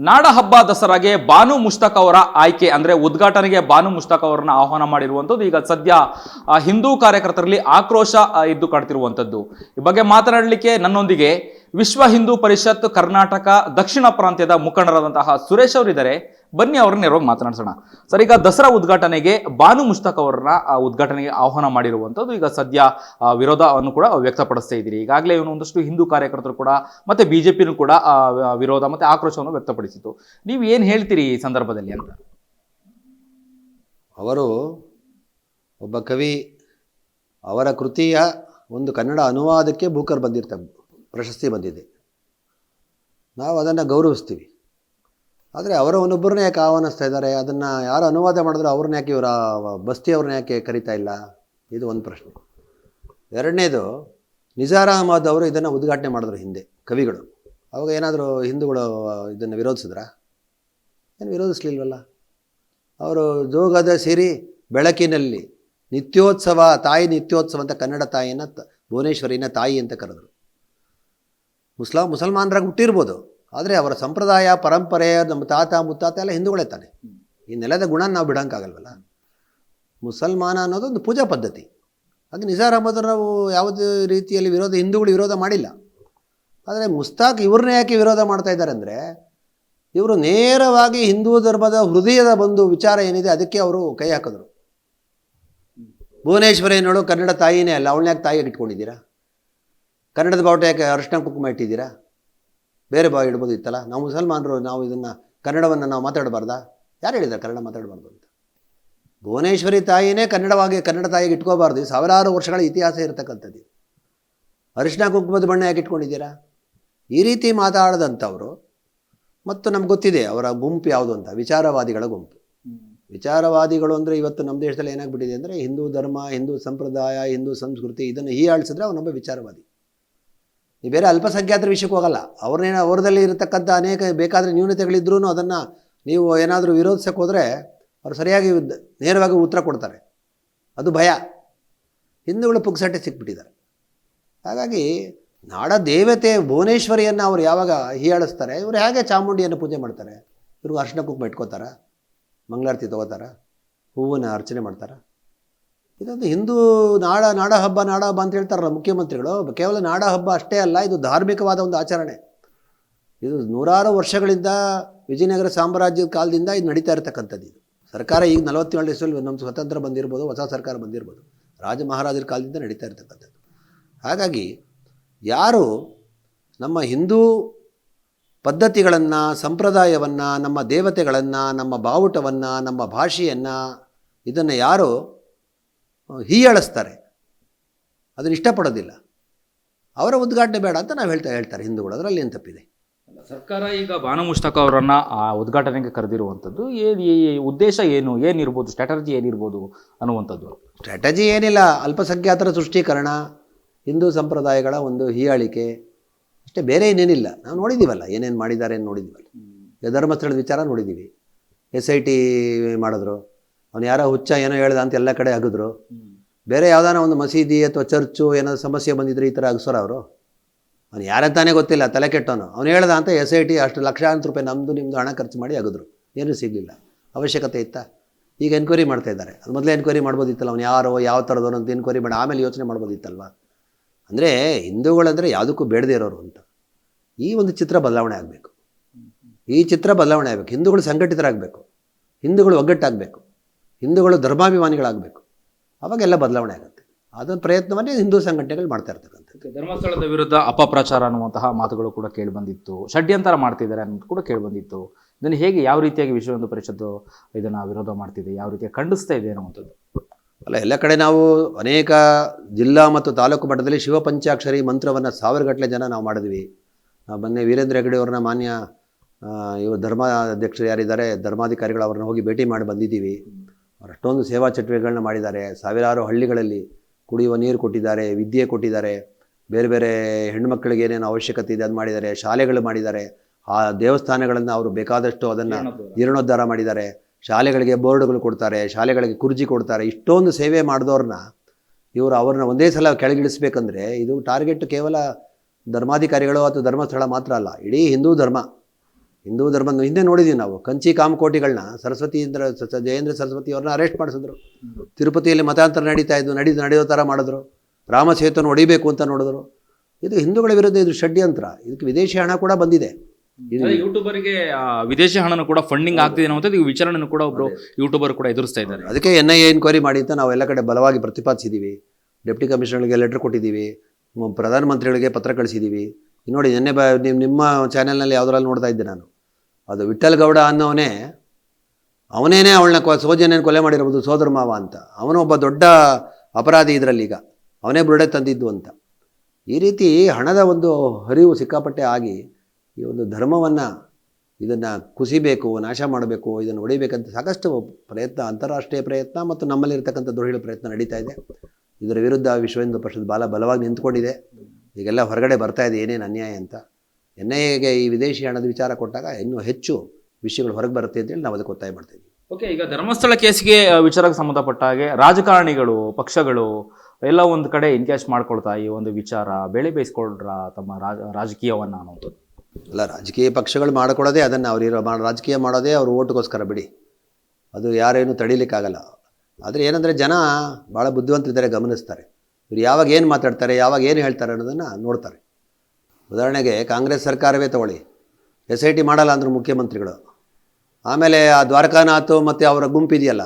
ನಾಡ ಹಬ್ಬ ದಸರಾಗೆ ಬಾನು ಮುಷ್ತಾಕ್ ಅವರ ಆಯ್ಕೆ ಅಂದ್ರೆ ಉದ್ಘಾಟನೆಗೆ ಬಾನು ಮುಷ್ತಾಕ್ ಅವರನ್ನ ಆಹ್ವಾನ ಮಾಡಿರುವಂಥದ್ದು. ಈಗ ಸದ್ಯ ಹಿಂದೂ ಕಾರ್ಯಕರ್ತರಲ್ಲಿ ಆಕ್ರೋಶ ಇದ್ದು ಕಾಡ್ತಿರುವಂಥದ್ದು. ಈ ಬಗ್ಗೆ ಮಾತನಾಡಲಿಕ್ಕೆ ನನ್ನೊಂದಿಗೆ ವಿಶ್ವ ಹಿಂದೂ ಪರಿಷತ್ ಕರ್ನಾಟಕ ದಕ್ಷಿಣ ಪ್ರಾಂತ್ಯದ ಮುಖಂಡರಾದಂತಹ ಸುರೇಶ್ ಅವರಿದ್ದಾರೆ. ಬನ್ನಿ ಅವ್ರನ್ನ ನೇರವಾಗಿ ಮಾತನಾಡಿಸೋಣ. ಸರ್ ಈಗ ದಸರಾ ಉದ್ಘಾಟನೆಗೆ ಬಾನು ಮುಷ್ತಾಕ್ ಅವರನ್ನ ಆ, ಉದ್ಘಾಟನೆಗೆ ಆಹ್ವಾನ ಮಾಡಿರುವಂಥದ್ದು ಈಗ ಸದ್ಯ ವಿರೋಧವನ್ನು ಕೂಡ ವ್ಯಕ್ತಪಡಿಸ್ತಾ ಇದ್ದೀರಿ. ಈಗಾಗಲೇ ಇವನು ಒಂದಷ್ಟು ಹಿಂದೂ ಕಾರ್ಯಕರ್ತರು ಕೂಡ ಮತ್ತೆ ಬಿಜೆಪಿನೂ ಕೂಡ ವಿರೋಧ ಮತ್ತೆ ಆಕ್ರೋಶವನ್ನು ವ್ಯಕ್ತಪಡಿಸಿತು ನೀವು ಏನ್ ಹೇಳ್ತೀರಿ ಈ ಸಂದರ್ಭದಲ್ಲಿ ಅಂತ? ಅವರು ಒಬ್ಬ ಕವಿ ಅವರ ಕೃತಿಯ ಒಂದು ಕನ್ನಡ ಅನುವಾದಕ್ಕೆ ಭೂಕರ್ ಬಂದಿರ್ತಾರೆ ಪ್ರಶಸ್ತಿ ಬಂದಿದೆ. ನಾವು ಅದನ್ನು ಗೌರವಿಸ್ತೀವಿ. ಆದರೆ ಅವರ ಒಂದೊಬ್ಬರನ್ನೇ ಯಾಕೆ ಆಹ್ವಾನಿಸ್ತಾ ಇದ್ದಾರೆ? ಅದನ್ನು ಯಾರು ಅನುವಾದ ಮಾಡಿದ್ರು ಅವ್ರನ್ನ ಯಾಕೆ ಇವರ ಬಸ್ತಿಯವ್ರನ್ನ ಯಾಕೆ ಕರಿತಾ ಇಲ್ಲ? ಇದು ಒಂದು ಪ್ರಶ್ನೆ. ಎರಡನೇದು ನಿಜಾರ್ ಅಹಮದ್ ಅವರು ಇದನ್ನು ಉದ್ಘಾಟನೆ ಮಾಡಿದ್ರು ಹಿಂದೆ, ಕವಿಗಳು. ಅವಾಗ ಏನಾದರೂ ಹಿಂದೂಗಳು ಇದನ್ನು ವಿರೋಧಿಸಿದ್ರಾ? ಏನು ವಿರೋಧಿಸ್ಲಿಲ್ವಲ್ಲ? ಅವರು ಜೋಗದ ಸಿರಿ ಬೆಳಕಿನಲ್ಲಿ ನಿತ್ಯೋತ್ಸವ, ತಾಯಿ ನಿತ್ಯೋತ್ಸವ ಅಂತ ಕನ್ನಡ ತಾಯಿನ ಭುವನೇಶ್ವರಿನ ತಾಯಿ ಅಂತ ಕರೆದರು. ಮುಸ್ಲಾಂ ಮುಸಲ್ಮಾನರಾಗಿ ಹುಟ್ಟಿರ್ಬೋದು. ಆದರೆ ಅವರ ಸಂಪ್ರದಾಯ, ಪರಂಪರೆ, ನಮ್ಮ ತಾತ, ಮುತ್ತಾತ ಎಲ್ಲ ಹಿಂದೂಗಳೇ ತಾನೆ ಈ ನೆಲದ ಗುಣ ನಾವು ಬಿಡೋಕ್ಕಾಗಲ್ವಲ್ಲ ಮುಸಲ್ಮಾನ ಅನ್ನೋದು ಒಂದು ಪೂಜಾ ಪದ್ಧತಿ. ಅದು ನಿಜಾರ್ ಅಹಮದ್ ನಾವು ಯಾವುದೇ ರೀತಿಯಲ್ಲಿ ವಿರೋಧ ಹಿಂದೂಗಳು ವಿರೋಧ ಮಾಡಿಲ್ಲ. ಆದರೆ ಮುಸ್ತಾಕ್ ಇವ್ರನ್ನೇ ಯಾಕೆ ವಿರೋಧ ಮಾಡ್ತಾ ಇದ್ದಾರೆ ಅಂದರೆ, ಇವರು ನೇರವಾಗಿ ಹಿಂದೂ ಧರ್ಮದ ಹೃದಯದ ಬಂದು ವಿಚಾರ ಏನಿದೆ ಅದಕ್ಕೆ ಅವರು ಕೈ ಹಾಕಿದ್ರು. ಭುವನೇಶ್ವರಿ ಏನೋಳು ಕನ್ನಡ ತಾಯಿನೇ ಅಲ್ಲ ಅವಳನ್ನ ಯಾಕೆ ತಾಯಿಗೆ ಇಟ್ಕೊಂಡಿದ್ದೀರಾ? ಕನ್ನಡದ ಬಾವುಟ ಯಾಕೆ ಅರಿಶಿನ ಕುಂಕುಮ ಇಟ್ಟಿದ್ದೀರಾ? ಬೇರೆ ಬಾವು ಇಡ್ಬೋದು ಇತ್ತಲ್ಲ ನಾವು ಮುಸಲ್ಮಾನರು, ನಾವು ಇದನ್ನು ಕನ್ನಡವನ್ನು ನಾವು ಮಾತಾಡಬಾರ್ದಾ? ಯಾರು ಹೇಳಿದ್ದಾರೆ ಕನ್ನಡ ಮಾತಾಡಬಾರ್ದು ಅಂತ? ಭುವನೇಶ್ವರಿ ತಾಯಿನೇ ಕನ್ನಡವಾಗಿ, ಕನ್ನಡ ತಾಯಿಗೆ ಇಟ್ಕೋಬಾರ್ದು. ಸಾವಿರಾರು ವರ್ಷಗಳ ಇತಿಹಾಸ ಇರತಕ್ಕಂಥದ್ದು. ಅರಿಶಿನ ಕುಂಕುಮದ ಬಣ್ಣ ಯಾಕೆ ಇಟ್ಕೊಂಡಿದ್ದೀರಾ? ಈ ರೀತಿ ಮಾತಾಡದಂಥವರು, ಮತ್ತು ನಮ್ಗೆ ಗೊತ್ತಿದೆ ಅವರ ಗುಂಪು ಯಾವುದು ಅಂತ, ವಿಚಾರವಾದಿಗಳ ಗುಂಪು. ವಿಚಾರವಾದಿಗಳು ಅಂದರೆ ಇವತ್ತು ನಮ್ಮ ದೇಶದಲ್ಲಿ ಏನಾಗ್ಬಿಟ್ಟಿದೆ ಅಂದರೆ ಹಿಂದೂ ಧರ್ಮ, ಹಿಂದೂ ಸಂಪ್ರದಾಯ, ಹಿಂದೂ ಸಂಸ್ಕೃತಿ ಇದನ್ನು ಹೀಯಾಳಿಸಿದ್ರೆ ಅವನೊಬ್ಬ ವಿಚಾರವಾದಿ. ನೀವು ಬೇರೆ ಅಲ್ಪಸಂಖ್ಯಾತರ ವಿಷಯಕ್ಕೆ ಹೋಗಲ್ಲ. ಅವ್ರನ್ನೇನು ಅವರದಲ್ಲಿ ಇರತಕ್ಕಂಥ ಅನೇಕ ಬೇಕಾದರೆ ನ್ಯೂನತೆಗಳಿದ್ರೂ ಅದನ್ನು ನೀವು ಏನಾದರೂ ವಿರೋಧಿಸಕ್ಕೆ ಹೋದರೆ ಅವರು ಸರಿಯಾಗಿ ನೇರವಾಗಿ ಉತ್ತರ ಕೊಡ್ತಾರೆ. ಅದು ಭಯ. ಹಿಂದೂಗಳು ಪುಕ್ಸಟ್ಟೆ ಸಿಕ್ಬಿಟ್ಟಿದ್ದಾರೆ. ಹಾಗಾಗಿ ನಾಡ ದೇವತೆ ಭುವನೇಶ್ವರಿಯನ್ನು ಅವರು ಯಾವಾಗ ಹೀಯಾಳಿಸ್ತಾರೆ, ಇವರು ಹೇಗೆ ಚಾಮುಂಡಿಯನ್ನು ಪೂಜೆ ಮಾಡ್ತಾರೆ? ಇವ್ರಿಗೆ ಅರ್ಶಿನ ಕುಂಕುಮ ಇಟ್ಕೋತಾರ? ಮಂಗಳಾರತಿ ತಗೋತಾರ? ಹೂವನ್ನು ಅರ್ಚನೆ ಮಾಡ್ತಾರ? ಇದೊಂದು ಹಿಂದೂ ನಾಡ ನಾಡ ಹಬ್ಬ ನಾಡ ಹಬ್ಬ ಅಂತ ಹೇಳ್ತಾರಲ್ಲ ಮುಖ್ಯಮಂತ್ರಿಗಳು. ಕೇವಲ ನಾಡ ಹಬ್ಬ ಅಷ್ಟೇ ಅಲ್ಲ, ಇದು ಧಾರ್ಮಿಕವಾದ ಒಂದು ಆಚರಣೆ. ಇದು ನೂರಾರು ವರ್ಷಗಳಿಂದ ವಿಜಯನಗರ ಸಾಮ್ರಾಜ್ಯದ ಕಾಲದಿಂದ ಇದು ನಡೀತಾ ಇರತಕ್ಕಂಥದ್ದು ಇದು. ಸರ್ಕಾರ ಈಗ ನಲವತ್ತೇಳು ದಿವಸದಲ್ಲಿ ನಮ್ಮ ಸ್ವತಂತ್ರ ಬಂದಿರ್ಬೋದು, ಹೊಸ ಸರ್ಕಾರ ಬಂದಿರ್ಬೋದು. ರಾಜ ಮಹಾರಾಜರ ಕಾಲದಿಂದ ನಡೀತಾ ಇರತಕ್ಕಂಥದ್ದು. ಹಾಗಾಗಿ ಯಾರು ನಮ್ಮ ಹಿಂದೂ ಪದ್ಧತಿಗಳನ್ನು, ಸಂಪ್ರದಾಯವನ್ನು, ನಮ್ಮ ದೇವತೆಗಳನ್ನು, ನಮ್ಮ ಬಾವುಟವನ್ನು, ನಮ್ಮ ಭಾಷೆಯನ್ನು, ಇದನ್ನು ಯಾರು ಹೀಯಾಳಿಸ್ತಾರೆ. ಅದನ್ನು ಇಷ್ಟಪಡೋದಿಲ್ಲ. ಅವರ ಉದ್ಘಾಟನೆ ಬೇಡ ಅಂತ ನಾವು ಹೇಳ್ತಾ ಹೇಳ್ತಾರೆ ಹಿಂದೂಗಳು ಅದರಲ್ಲಿ ಏನು ತಪ್ಪಿದೆ? ಸರ್ಕಾರ ಈಗ ಬಾನು ಅವರನ್ನು ಅವರನ್ನ ಆ ಉದ್ಘಾಟನೆಗೆ ಕರೆದಿರುವಂಥದ್ದು ಏನು ಈ ಉದ್ದೇಶ ಏನು ಏನಿರ್ಬೋದು ಸ್ಟ್ರಾಟಜಿ ಏನಿರ್ಬೋದು ಅನ್ನುವಂಥದ್ದು. ಸ್ಟ್ರಾಟಜಿ ಏನಿಲ್ಲ. ಅಲ್ಪಸಂಖ್ಯಾತರ ಸೃಷ್ಟೀಕರಣ ಹಿಂದೂ ಸಂಪ್ರದಾಯಗಳ ಒಂದು ಹೀಯಾಳಿಕೆ ಅಷ್ಟೇ ಬೇರೆ ಏನೇನಿಲ್ಲ. ನಾವು ನೋಡಿದ್ದೀವಲ್ಲ ಏನೇನು ಮಾಡಿದ್ದಾರೆ ಅಂತ ನೋಡಿದ್ದೀವಲ್ಲ ಧರ್ಮಸ್ಥಳದ ವಿಚಾರ ನೋಡಿದ್ದೀವಿ ಎಸ್ ಐ ಟಿ ಮಾಡಿದ್ರು. ಅವನು ಯಾರೋ ಹುಚ್ಚ ಏನೋ ಹೇಳ್ದ ಅಂತ ಎಲ್ಲ ಕಡೆ ಆಗಿದ್ರು ಬೇರೆ ಯಾವ್ದಾನ ಒಂದು ಮಸೀದಿ ಅಥವಾ ಚರ್ಚು ಏನಾದ್ರು ಸಮಸ್ಯೆ ಬಂದಿದ್ರೆ ಈ ಥರ ಅಗಸೋರ ಅವರು. ಅವ್ನು ಯಾರಂತಾನೆ ಗೊತ್ತಿಲ್ಲ, ತಲೆ ಕೆಟ್ಟವನು. ಅವ್ನು ಹೇಳ್ದ ಅಂತ ಎಸ್ ಐ ಟಿ ಅಷ್ಟು ಲಕ್ಷಾಂತರ ರೂಪಾಯಿ ನಮ್ಮದು ನಿಮ್ಮದು ಹಣ ಖರ್ಚು ಮಾಡಿ ಆಗಿದ್ರು ಏನೂ ಸಿಗಲಿಲ್ಲ. ಅವಶ್ಯಕತೆ ಇತ್ತಾ? ಈಗ ಎನ್ಕ್ವೈರಿ ಮಾಡ್ತಾ ಇದ್ದಾರೆ. ಅದು ಮೊದಲೇ ಎನ್ಕ್ವೈರಿ ಮಾಡ್ಬೋದಿತ್ತಲ್ಲ, ಅವ್ನು ಯಾರೋ, ಯಾವ ಥರದವನು ಅಂತ ಎನ್ಕ್ವೈರಿ ಮಾಡಿ ಆಮೇಲೆ ಯೋಚನೆ ಮಾಡ್ಬೋದಿತ್ತಲ್ವ? ಅಂದರೆ ಹಿಂದೂಗಳಂದರೆ ಯಾವುದಕ್ಕೂ ಬೇಡದೇ ಇರೋರು ಅಂತ. ಈ ಒಂದು ಚಿತ್ರ ಬದಲಾವಣೆ ಆಗಬೇಕು. ಈ ಚಿತ್ರ ಬದಲಾವಣೆ ಆಗಬೇಕು. ಹಿಂದೂಗಳು ಸಂಘಟಿತರಾಗಬೇಕು. ಹಿಂದೂಗಳು ಒಗ್ಗಟ್ಟಾಗಬೇಕು. ಹಿಂದೂಗಳು ಧರ್ಮಾಭಿಮಾನಿಗಳಾಗಬೇಕು. ಅವಾಗೆಲ್ಲ ಬದಲಾವಣೆ ಆಗುತ್ತೆ. ಅದೊಂದು ಪ್ರಯತ್ನವನ್ನೇ ಹಿಂದೂ ಸಂಘಟನೆಗಳು ಮಾಡ್ತಾ ಇರ್ತಕ್ಕಂಥದ್ದು. ಧರ್ಮಸ್ಥಳದ ವಿರುದ್ಧ ಅಪಪ್ರಚಾರ ಅನ್ನುವಂತಹ ಮಾತುಗಳು ಕೂಡ ಕೇಳಿ ಬಂದಿತ್ತು ಷಡ್ಯಂತರ ಮಾಡ್ತಿದ್ದಾರೆ ಅನ್ನೋದು ಕೂಡ ಕೇಳಿ ಬಂದಿತ್ತು ಇದನ್ನು ಹೇಗೆ ಯಾವ ರೀತಿಯಾಗಿ ವಿಶ್ವ ಹಿಂದೂ ಪರಿಷತ್ತು ಇದನ್ನ ವಿರೋಧ ಮಾಡ್ತಿದೆ ಯಾವ ರೀತಿಯಾಗಿ ಖಂಡಿಸ್ತಾ ಇದೆ ಅನ್ನುವಂಥದ್ದು? ಅಲ್ಲ ಎಲ್ಲ ಕಡೆ ನಾವು ಅನೇಕ ಜಿಲ್ಲಾ ಮತ್ತು ತಾಲೂಕು ಮಟ್ಟದಲ್ಲಿ ಶಿವಪಂಚಾಕ್ಷರಿ ಮಂತ್ರವನ್ನು ಸಾವಿರಗಟ್ಟಲೆ ಜನ ನಾವು ಮಾಡಿದ್ವಿ. ನಾವು ಮೊನ್ನೆ ವೀರೇಂದ್ರ ಹೆಗಡೆ ಅವ್ರನ್ನ ಮಾನ್ಯ ಇವ ಇವರು ಧರ್ಮ ಅಧ್ಯಕ್ಷರು ಯಾರಿದ್ದಾರೆ ಧರ್ಮಾಧಿಕಾರಿಗಳು ಅವ್ರನ್ನ ಹೋಗಿ ಭೇಟಿ ಮಾಡಿ ಬಂದಿದ್ದೀವಿ. ಅವ್ರು ಅಷ್ಟೊಂದು ಸೇವಾ ಚಟುವಟಿಕೆಗಳನ್ನ ಮಾಡಿದ್ದಾರೆ. ಸಾವಿರಾರು ಹಳ್ಳಿಗಳಲ್ಲಿ ಕುಡಿಯುವ ನೀರು ಕೊಟ್ಟಿದ್ದಾರೆ ವಿದ್ಯೆ ಕೊಟ್ಟಿದ್ದಾರೆ ಬೇರೆ ಬೇರೆ ಹೆಣ್ಮಕ್ಳಿಗೆ ಏನೇನು ಅವಶ್ಯಕತೆ ಇದೆ ಅದು ಮಾಡಿದ್ದಾರೆ ಶಾಲೆಗಳು ಮಾಡಿದ್ದಾರೆ. ಆ ದೇವಸ್ಥಾನಗಳನ್ನು ಅವರು ಬೇಕಾದಷ್ಟು ಅದನ್ನು ಜೀರ್ಣೋದ್ಧಾರ ಮಾಡಿದ್ದಾರೆ. ಶಾಲೆಗಳಿಗೆ ಬೋರ್ಡ್ಗಳು ಕೊಡ್ತಾರೆ ಶಾಲೆಗಳಿಗೆ ಕುರ್ಜಿ ಕೊಡ್ತಾರೆ. ಇಷ್ಟೊಂದು ಸೇವೆ ಮಾಡಿದವ್ರನ್ನ ಇವರು ಅವ್ರನ್ನ ಒಂದೇ ಸಲ ಕೆಳಗಿಳಿಸ್ಬೇಕಂದ್ರೆ ಇದು ಟಾರ್ಗೆಟ್ ಕೇವಲ ಧರ್ಮಾಧಿಕಾರಿಗಳು ಅಥವಾ ಧರ್ಮಸ್ಥಳ ಮಾತ್ರ ಅಲ್ಲ ಇಡೀ ಹಿಂದೂ ಧರ್ಮ. ಹಿಂದೂ ಧರ್ಮದ ಹಿಂದೆ ನೋಡಿದ್ದೀವಿ ನಾವು ಕಂಚಿ ಕಾಮಕೋಟಿಗಳನ್ನ ಸರಸ್ವತಿ ಇಂದ್ರ ಜಯೇಂದ್ರ ಸರಸ್ವತಿ ಅವ್ರನ್ನ ಅರೆಸ್ಟ್ ಮಾಡಿಸಿದ್ರು. ತಿರುಪತಿಯಲ್ಲಿ ಮತಾಂತರ ನಡೀತಾ ಇದ್ದು ನಡೀದು ನಡೆಯೋ ಥರ ಮಾಡಿದ್ರು. ರಾಮ ಸೇತುವನ್ನು ಹೊಡಿಬೇಕು ಅಂತ ನೋಡಿದ್ರು. ಇದು ಹಿಂದೂಗಳ ವಿರುದ್ಧ ಇದು ಷಡ್ಯಂತ್ರ ಇದಕ್ಕೆ ವಿದೇಶಿ ಹಣ ಕೂಡ ಬಂದಿದೆ. ಯೂಟ್ಯೂಬರ್ಗೆ ವಿದೇಶಿ ಹಣನೂ ಕೂಡ ಫಂಡಿಂಗ್ ಆಗ್ತಿದೆ ಅನ್ನೋದು ಈಗ ವಿಚಾರಣೆಯನ್ನು ಕೂಡ ಒಬ್ಬರು ಯೂಟ್ಯೂಬರ್ ಕೂಡ ಎದುರಿಸ್ತಾ ಇದ್ದಾರೆ. ಅದಕ್ಕೆ ಎನ್ ಐ ಎ ಎನ್ಕ್ವೈರಿ ಮಾಡಿ ಅಂತ ನಾವು ಎಲ್ಲ ಕಡೆ ಬಲವಾಗಿ ಪ್ರತಿಪಾದಿಸಿದ್ದೀವಿ ಡೆಪ್ಟಿ ಕಮಿಷನರ್ಗೆ ಲೆಟರ್ ಕೊಟ್ಟಿದ್ದೀವಿ ಪ್ರಧಾನಮಂತ್ರಿಗಳಿಗೆ ಪತ್ರ ಕಳಿಸಿದ್ದೀವಿ ನೋಡಿ ನಿನ್ನೆ ಬ ನಿಮ್ಮ ನಿಮ್ಮ ಚಾನೆಲ್ನಲ್ಲಿ ಯಾವುದ್ರಲ್ಲಿ ನೋಡ್ತಾ ಇದ್ದೆ ನಾನು? ಅದು ವಿಠಲ್ ಗೌಡ ಅನ್ನೋವನೇ, ಅವನೇನೇ ಅವಳನ್ನ ಕೊ ಸೋಜನೇನು ಕೊಲೆ ಮಾಡಿರ್ಬೋದು, ಸೋದರ ಮಾವ ಅಂತ. ಅವನು ಒಬ್ಬ ದೊಡ್ಡ ಅಪರಾಧಿ ಇದರಲ್ಲಿ ಈಗ. ಅವನೇ ಬುರುಡೆ ತಂದಿದ್ದು ಅಂತ. ಈ ರೀತಿ ಹಣದ ಒಂದು ಹರಿವು ಸಿಕ್ಕಾಪಟ್ಟೆ ಆಗಿ ಈ ಒಂದು ಧರ್ಮವನ್ನು ಇದನ್ನು ಕುಸಿಬೇಕು, ನಾಶ ಮಾಡಬೇಕು, ಇದನ್ನು ಹೊಡಿಬೇಕಂತ ಸಾಕಷ್ಟು ಪ್ರಯತ್ನ, ಅಂತಾರಾಷ್ಟ್ರೀಯ ಪ್ರಯತ್ನ ಮತ್ತು ನಮ್ಮಲ್ಲಿರ್ತಕ್ಕಂಥ ದ್ರೋಹಿಗಳ ಪ್ರಯತ್ನ ನಡೀತಾ ಇದೆ. ಇದರ ವಿರುದ್ಧ ವಿಶ್ವ ಹಿಂದೂ ಪರಿಷತ್ ಬಾಲ ಬಲವಾಗಿ ನಿಂತ್ಕೊಂಡಿದೆ. ಈಗೆಲ್ಲ ಹೊರಗಡೆ ಬರ್ತಾ ಇದೆ ಏನೇನು ಅನ್ಯಾಯ ಅಂತ. ಎನ್ ಐ ಎಗೆ ಈ ವಿದೇಶಿ ಹಣದ ವಿಚಾರ ಕೊಟ್ಟಾಗ ಇನ್ನೂ ಹೆಚ್ಚು ವಿಷಯಗಳು ಹೊರಗೆ ಬರುತ್ತೆ ಅಂತೇಳಿ ನಾವು ಅದಕ್ಕೆ ಒತ್ತಾಯ ಮಾಡ್ತೀವಿ ಓಕೆ ಈಗ ಧರ್ಮಸ್ಥಳ ಕೇಸಿಗೆ ವಿಚಾರಕ್ಕೆ ಸಂಬಂಧಪಟ್ಟ ಹಾಗೆ ರಾಜಕಾರಣಿಗಳು ಪಕ್ಷಗಳು ಎಲ್ಲ ಒಂದು ಕಡೆ ಇನ್ಕ್ಯಾಶ್ ಮಾಡ್ಕೊಳ್ತಾ ಈ ಒಂದು ವಿಚಾರ ಬೆಳೆ ಬೇಯಿಸ್ಕೊಳ್ರ ತಮ್ಮ ರಾಜ ರಾಜಕೀಯವನ್ನು ಅನ್ನೋದು. ಅಲ್ಲ ರಾಜಕೀಯ ಪಕ್ಷಗಳು ಮಾಡ್ಕೊಳ್ಳೋದೇ ಅದನ್ನು ಅವ್ರು ರಾಜಕೀಯ ಮಾಡೋದೇ ಅವ್ರ ಓಟ್ಗೋಸ್ಕರ ಬಿಡಿ. ಅದು ಯಾರೇನು ತಡೀಲಿಕ್ಕಾಗಲ್ಲ. ಆದರೆ ಏನಂದರೆ ಜನ ಭಾಳ ಬುದ್ಧಿವಂತರಿದ್ದಾರೆ ಗಮನಿಸ್ತಾರೆ. ಇವ್ರು ಯಾವಾಗ ಏನು ಮಾತಾಡ್ತಾರೆ ಯಾವಾಗ ಏನು ಹೇಳ್ತಾರೆ ಅನ್ನೋದನ್ನು ನೋಡ್ತಾರೆ. ಉದಾಹರಣೆಗೆ ಕಾಂಗ್ರೆಸ್ ಸರ್ಕಾರವೇ ತಗೊಳ್ಳಿ. ಎಸ್ ಐ ಟಿ ಮಾಡಲ್ಲ ಅಂದರು ಮುಖ್ಯಮಂತ್ರಿಗಳು. ಆಮೇಲೆ ಆ ದ್ವಾರಕಾನಾಥ್ ಮತ್ತು ಅವರ ಗುಂಪಿದೆಯಲ್ಲ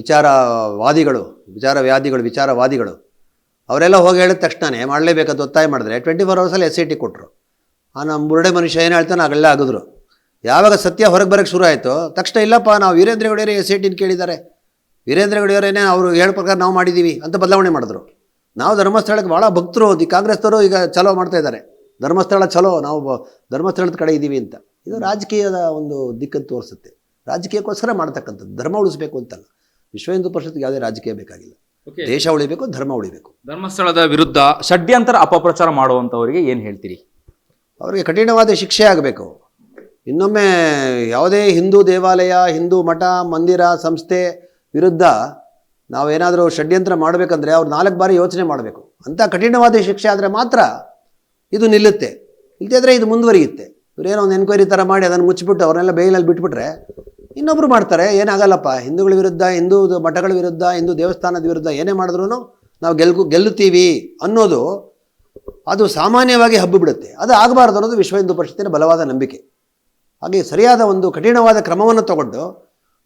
ವಿಚಾರವಾದಿಗಳು ವಿಚಾರ ವ್ಯಾಧಿಗಳು ವಿಚಾರವಾದಿಗಳು. ಅವರೆಲ್ಲ ಹೋಗಿ ಹೇಳಿದ ತಕ್ಷಣವೇ ಮಾಡಲೇಬೇಕಂತ ಒತ್ತಾಯ ಮಾಡಿದ್ರೆ ಟ್ವೆಂಟಿ ಫೋರ್ ಅವರ್ಸಲ್ಲಿ ಎಸ್ ಐ ಟಿ ಕೊಟ್ಟರು ಆ ನಮ್ಮ ಬುರುಡೆ ಮನುಷ್ಯ ಏನು ಹೇಳ್ತಾನೆ ಅವೆಲ್ಲ ಆಗಿದ್ರು. ಯಾವಾಗ ಸತ್ಯ ಹೊರಗೆ ಬರೋಕ್ಕೆ ಶುರು ಆಯಿತು, ತಕ್ಷಣ ಇಲ್ಲಪ್ಪ, ನಾವು ವೀರೇಂದ್ರ ಗೌಡಿಯವರೇ ಎಸ್ ಐ ಟಿನ ಕೇಳಿದ್ದಾರೆ. ವೀರೇಂದ್ರ ಅವರು ಹೇಳೋ ಪ್ರಕಾರ ನಾವು ಮಾಡಿದ್ದೀವಿ ಅಂತ ಬದಲಾವಣೆ ಮಾಡಿದ್ರು. ನಾವು ಧರ್ಮಸ್ಥಳಕ್ಕೆ ಭಾಳ ಭಕ್ತರು, ಈ ಕಾಂಗ್ರೆಸ್ನವರು ಈಗ ಚಲೋ ಮಾಡ್ತಾ ಇದ್ದಾರೆ. ಧರ್ಮಸ್ಥಳ ಚಲೋ ನಾವು ಧರ್ಮಸ್ಥಳದ ಕಡೆ ಇದ್ದೀವಿ ಅಂತ. ಇದು ರಾಜಕೀಯದ ಒಂದು ದಿಕ್ಕನ್ನು ತೋರಿಸುತ್ತೆ. ರಾಜಕೀಯಕ್ಕೋಸ್ಕರ ಮಾಡ್ತಕ್ಕಂಥದ್ದು. ಧರ್ಮ ಉಳಿಸ್ಬೇಕು ಅಂತಲ್ಲ. ವಿಶ್ವ ಹಿಂದೂ ಪರಿಷತ್ಗೆ ಯಾವುದೇ ರಾಜಕೀಯ ಬೇಕಾಗಿಲ್ಲ. ದೇಶ ಉಳಿಬೇಕು ಧರ್ಮ ಉಳಿಬೇಕು. ಧರ್ಮಸ್ಥಳದ ವಿರುದ್ಧ ಷಡ್ಯಂತರ ಅಪಪ್ರಚಾರ ಮಾಡುವಂಥವರಿಗೆ ಏನು ಹೇಳ್ತೀರಿ? ಅವರಿಗೆ ಕಠಿಣವಾದ ಶಿಕ್ಷೆ ಆಗಬೇಕು. ಇನ್ನೊಮ್ಮೆ ಯಾವುದೇ ಹಿಂದೂ ದೇವಾಲಯ ಹಿಂದೂ ಮಠ ಮಂದಿರ ಸಂಸ್ಥೆ ವಿರುದ್ಧ ನಾವೇನಾದರೂ ಷಡ್ಯಂತ್ರ ಮಾಡಬೇಕಂದ್ರೆ ಅವ್ರು ನಾಲ್ಕು ಬಾರಿ ಯೋಚನೆ ಮಾಡಬೇಕು. ಅಂಥ ಕಠಿಣವಾದ ಶಿಕ್ಷೆ ಆದರೆ ಮಾತ್ರ ಇದು ನಿಲ್ಲುತ್ತೆ. ಇಲ್ಲದಿದ್ದರೆ ಇದು ಮುಂದುವರಿಯುತ್ತೆ. ಇವರೇನೋ ಒಂದು ಎನ್ಕ್ವೈರಿ ಥರ ಮಾಡಿ ಅದನ್ನು ಮುಚ್ಚಿಬಿಟ್ಟು ಅವ್ರನ್ನೆಲ್ಲ ಬೇಲಲ್ಲಿ ಬಿಟ್ಬಿಟ್ರೆ ಇನ್ನೊಬ್ರು ಮಾಡ್ತಾರೆ, ಏನಾಗಲ್ಲಪ್ಪ? ಹಿಂದೂಗಳ ವಿರುದ್ಧ, ಹಿಂದೂ ಮಠಗಳ ವಿರುದ್ಧ, ಹಿಂದೂ ದೇವಸ್ಥಾನದ ವಿರುದ್ಧ ಏನೇ ಮಾಡಿದ್ರು ನಾವು ಗೆಲ್ಕು ಗೆಲ್ಲುತ್ತೀವಿ ಅನ್ನೋದು ಅದು ಸಾಮಾನ್ಯವಾಗಿ ಹಬ್ಬ ಬಿಡುತ್ತೆ ಅದು ಆಗಬಾರ್ದು ಅನ್ನೋದು ವಿಶ್ವ ಹಿಂದೂ ಪರಿಷತ್ತಿನ ಬಲವಾದ ನಂಬಿಕೆ. ಹಾಗೆ ಸರಿಯಾದ ಒಂದು ಕಠಿಣವಾದ ಕ್ರಮವನ್ನು ತಗೊಂಡು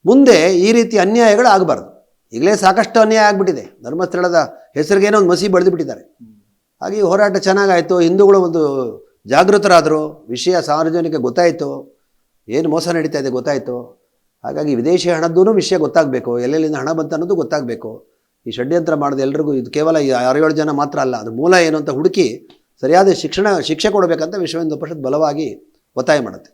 ಮುಂದೆ ಈ ರೀತಿ ಅನ್ಯಾಯಗಳು ಆಗಬಾರ್ದು. ಈಗಲೇ ಸಾಕಷ್ಟು ಅನ್ಯಾಯ ಆಗಿಬಿಟ್ಟಿದೆ. ಧರ್ಮಸ್ಥಳದ ಹೆಸರಿಗೇನೋ ಒಂದು ಮಸಿ ಬಳಿದು ಬಿಟ್ಟಿದ್ದಾರೆ. ಹಾಗೆ ಈ ಹೋರಾಟ ಚೆನ್ನಾಗಾಯಿತು, ಹಿಂದೂಗಳು ಒಂದು ಜಾಗೃತರಾದರು, ವಿಷಯ ಸಾರ್ವಜನಿಕ ಗೊತ್ತಾಯಿತು, ಏನು ಮೋಸ ನಡೀತಾ ಇದೆ ಗೊತ್ತಾಯಿತು. ಹಾಗಾಗಿ ವಿದೇಶಿ ಹಣದ್ದೂ ವಿಷಯ ಗೊತ್ತಾಗಬೇಕು, ಎಲ್ಲೆಲ್ಲಿಂದ ಹಣ ಬಂತ ಅನ್ನೋದು ಗೊತ್ತಾಗಬೇಕು. ಈ ಷಡ್ಯಂತ್ರ ಮಾಡಿದ ಎಲ್ರಿಗೂ, ಇದು ಕೇವಲ ಈ ಆರು ಏಳು ಜನ ಮಾತ್ರ ಅಲ್ಲ, ಅದು ಮೂಲ ಏನು ಅಂತ ಹುಡುಕಿ ಸರಿಯಾದ ಶಿಕ್ಷಣ, ಶಿಕ್ಷೆ ಕೊಡಬೇಕಂತ ವಿಶ್ವ ಹಿಂದೂ ಪರಿಷತ್ ಬಲವಾಗಿ ಒತ್ತಾಯ ಮಾಡುತ್ತೆ.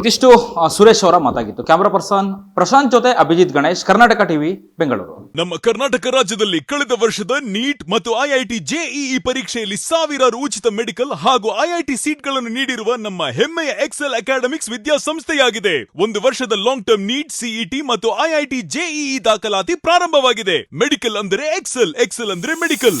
ಇದಿಷ್ಟು ಸುರೇಶ್ ಅವರ ಮಾತಾಗಿತ್ತು. ಕ್ಯಾಮರಾ ಪರ್ಸನ್ ಪ್ರಶಾಂತ್ ಜೊತೆ ಅಭಿಜಿತ್ ಗಣೇಶ್, ಕರ್ನಾಟಕ ಟಿವಿ, ಬೆಂಗಳೂರು. ನಮ್ಮ ಕರ್ನಾಟಕ ರಾಜ್ಯದಲ್ಲಿ ಕಳೆದ ವರ್ಷದ ನೀಟ್ ಮತ್ತು ಐಐಟಿ ಜೆಇಇ ಪರೀಕ್ಷೆಯಲ್ಲಿ ಸಾವಿರಾರು ಉಚಿತ ಮೆಡಿಕಲ್ ಹಾಗೂ ಐಐಟಿ ಸೀಟ್ಗಳನ್ನು ನೀಡಿರುವ ನಮ್ಮ ಹೆಮ್ಮೆಯ ಎಕ್ಸೆಲ್ ಅಕಾಡೆಮಿಕ್ಸ್ ವಿದ್ಯಾಸಂಸ್ಥೆಯಾಗಿದೆ. ಒಂದು ವರ್ಷದ ಲಾಂಗ್ ಟರ್ಮ್ ನೀಟ್ ಸಿಇಟಿ ಮತ್ತು ಐಐಟಿ ಜೆಇಇ ದಾಖಲಾತಿ ಪ್ರಾರಂಭವಾಗಿದೆ. ಮೆಡಿಕಲ್ ಅಂದರೆ ಎಕ್ಸೆಲ್ ಎಕ್ಸೆಲ್ ಅಂದರೆ ಮೆಡಿಕಲ್.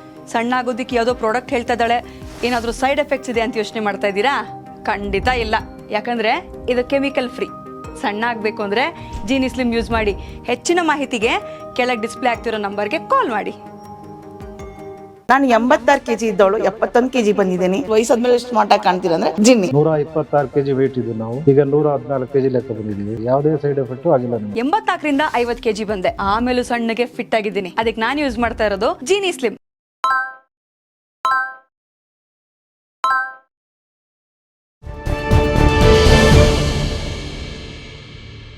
ಸಣ್ಣ ಆಗೋದಕ್ಕೆ ಯಾವುದೋ ಪ್ರಾಡಕ್ಟ್ ಹೇಳ್ತಾ ಇದ್ದಾಳೆ. ಏನಾದರೂ ಸೈಡ್ ಎಫೆಕ್ಟ್ಸ್ ಇದೆ ಅಂತ ಯೋಚನೆ ಮಾಡ್ತಾ ಇದ್ದೀರಾ? ಖಂಡಿತ ಇಲ್ಲ. ಯಾಕಂದ್ರೆ ಇದು ಕೆಮಿಕಲ್ ಫ್ರೀ ಸಣ್ಣ ಆಗಬೇಕು ಅಂದರೆ ಜೀನಿ ಸ್ಲಿಮ್ ಯೂಸ್ ಮಾಡಿ ಹೆಚ್ಚಿನ ಮಾಹಿತಿಗೆ ಕೆಳಗೆ ಡಿಸ್ಪ್ಲೇ ಆಗ್ತಿರೋ ನಂಬರ್ಗೆ ಕಾಲ್ ಮಾಡಿ. ನಾನು ಎಂಬತ್ತಾರು ಕೆಜಿ ಇದ್ದವಳು ಎಪ್ಪತ್ತೊಂದು ಕೆಜಿ ಬಂದಿದ್ದೀನಿ. ವಯಸ್ಸಾದ್ಮೇಲೆ ಎಷ್ಟು ಮಾಟ ಕಾಣ್ತೀರ ಅಂದ್ರೆ ಜಿನ್ನಿ. ನೂರ ಇಪ್ಪತ್ತಾರು ಕೆಜಿ ವೇಟ್ ಇದ್ದು ನಾವು. ಈಗ ನೂರ ಹದಿನಾಲ್ಕು ಕೆಜಿ ಲೆಕ್ಕ ಬಂದಿದ್ದೀವಿ. ಯಾವುದೇ ಸೈಡ್ ಎಫೆಕ್ಟ್ ಆಗಿಲ್ಲ ಎಂಬತ್ತಾಕರಿಂದ ಐವತ್ತು ಐವತ್ ಕೆಜಿ ಬಂದೆ. ಆಮೇಲೆ ಸಣ್ಣಗೆ ಫಿಟ್ ಆಗಿದ್ದೀನಿ. ಅದಕ್ಕೆ ನಾನು ಯೂಸ್ ಮಾಡ್ತಾ ಇರೋದು ಜೀನಿ ಸ್ಲಿಮ್